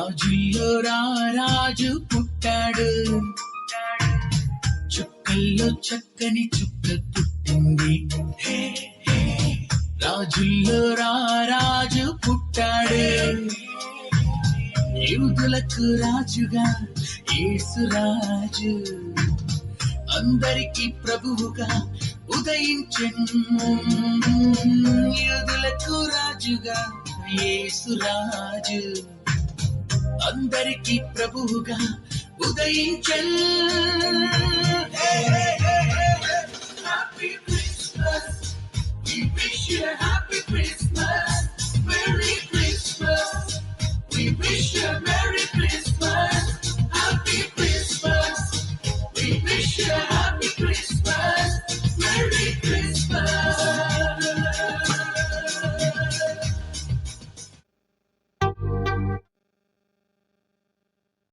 రాజుల్లో రారాజు పుట్టాడు. చుక్కల్లో చక్కని చుక్క పుట్టింది రాజుల్లో రారాజు పుట్టాడు. యూదులకు రాజుగా యేసు రాజు. అందరికి ప్రభువుగా ఉదయించన్. యూదులకు రాజుగా యేసు రాజు. అందరికీ ప్రభువుగా ఉదయించల్ Christmas. We wish you a Merry Christmas, Happy Christmas. We wish you a Happy Christmas.